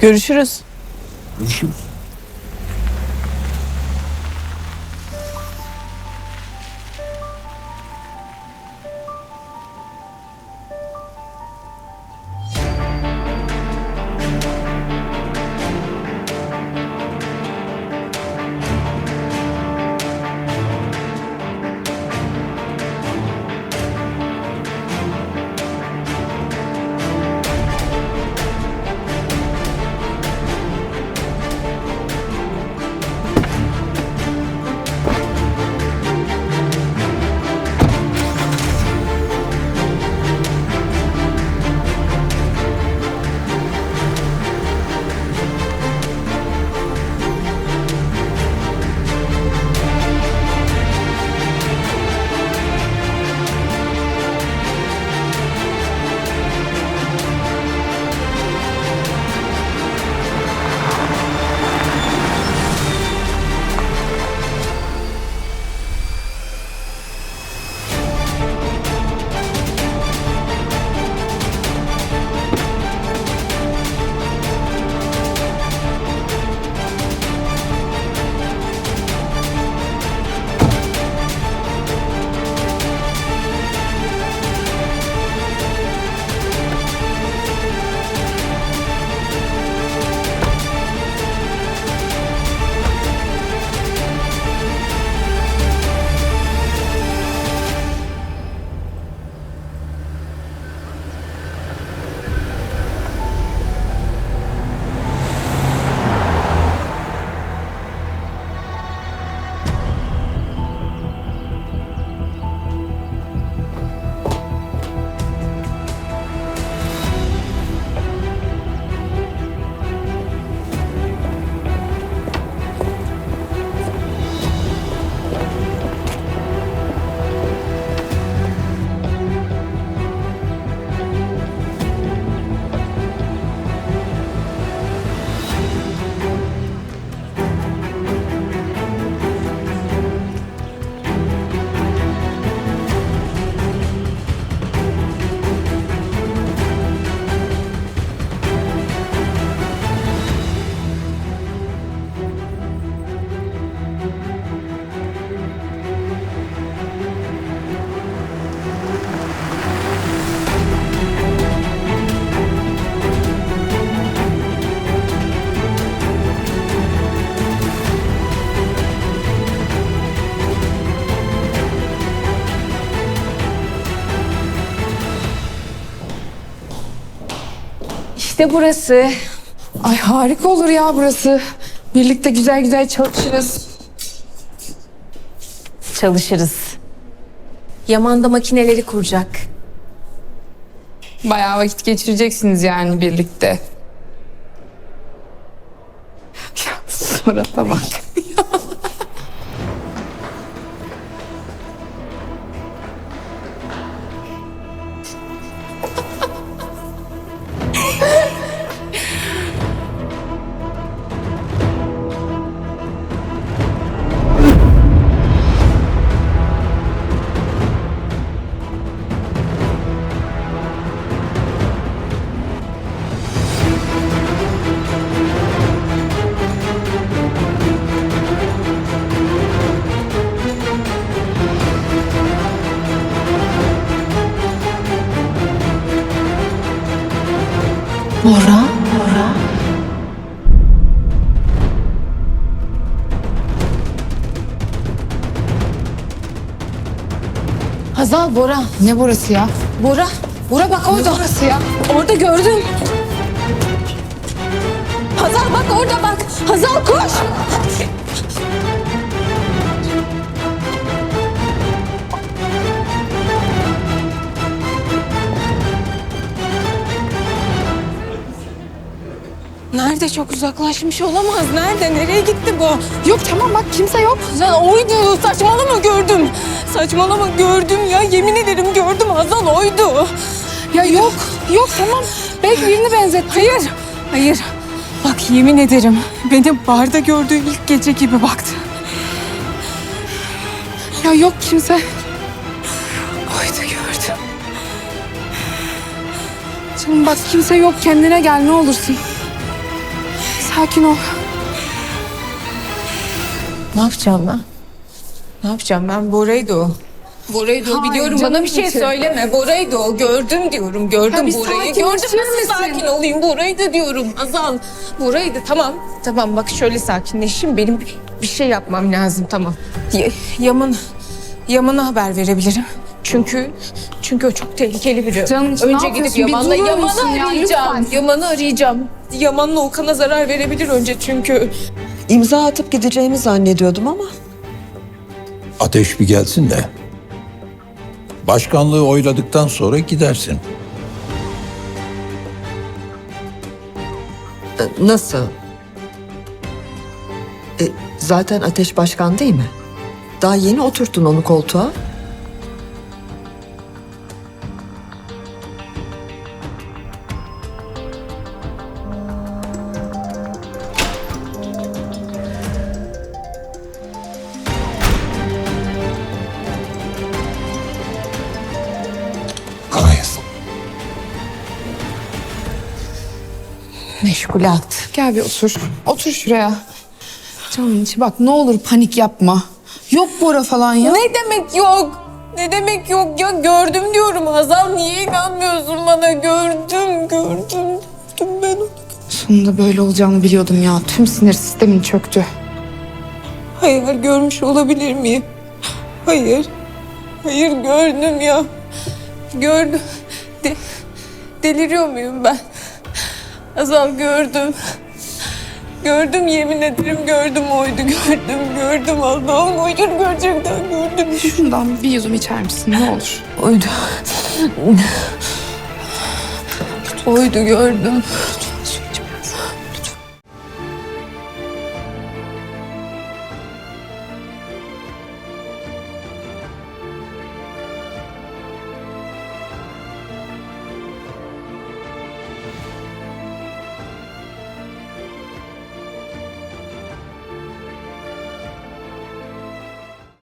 Görüşürüz. Görüşürüz. İşte burası. Ay harika olur ya burası. Birlikte güzel güzel çalışırız. Çalışırız. Yaman da makineleri kuracak. Bayağı vakit geçireceksiniz yani birlikte. Ya surata bak. Bora. Bora. Hazal Bora. Ne burası ya? Bora. Bora bak orada. burası ya? Orada gördüm. Hazal bak orada bak. Hazal koş. Nerede çok uzaklaşmış olamaz. Nerede? Nereye gitti bu? Yok tamam bak kimse yok. Sen oydu. Saçmalama gördüm. Saçmalama gördüm ya. Yemin ederim gördüm. Hazal oydu. Ya yok. Yok tamam. Belki birini benzettim. Hayır. Hayır. Bak yemin ederim. Beni barda gördüğü ilk gece gibi baktı. Ya yok kimse. Oydu gördüm. Canım bak kimse yok kendine gel ne olursun. Sakin ol. Ne yapacağım ben? Ne yapacağım ben? Bora'ydı o. Bora'ydı o biliyorum. Bana bir şey için. söyleme. Bora'ydı o. Gördüm diyorum. Gördüm bir Bora'yı. Gördüm sakinleşir nasıl misin? sakin olayım? Bora'ydı diyorum. Azal. Bora'ydı tamam. Tamam bak şöyle sakinleşeyim. Benim bir- bir şey yapmam lazım tamam. Y- Yaman, Yaman'a haber verebilirim. Çünkü çünkü o çok tehlikeli biri. Canım için ne önce gidip yapıyorsun? Bir Yaman'la durur Yaman'ı musun ya, arayacağım. lütfen? Yaman'ı arayacağım. Yaman'la Okan'a zarar verebilir önce çünkü. İmza atıp gideceğimi zannediyordum ama Ateş bir gelsin de. Başkanlığı oyladıktan sonra gidersin. e, nasıl? E, zaten Ateş Başkan değil mi? Daha yeni oturttun onu koltuğa. Meşgulat. Gel bir otur. Otur şuraya. Canım içi bak ne olur panik yapma. Yok Bora falan ya. Ne demek yok? Ne demek yok ya? Gördüm diyorum Hazal. Niye inanmıyorsun bana? Gördüm, gördüm. Gördüm ben onu. Sonunda böyle olacağını biliyordum ya. Tüm sinir sistemin çöktü. Hayır, görmüş olabilir miyim? Hayır. Hayır, gördüm ya. Gördüm. De- deliriyor muyum ben? Hazal gördüm. Gördüm yemin ederim gördüm oydu gördüm gördüm Allah'ım hayır gerçekten gördüm. Şundan bir yudum içer misin ne olur? Oydu. Oydu gördüm.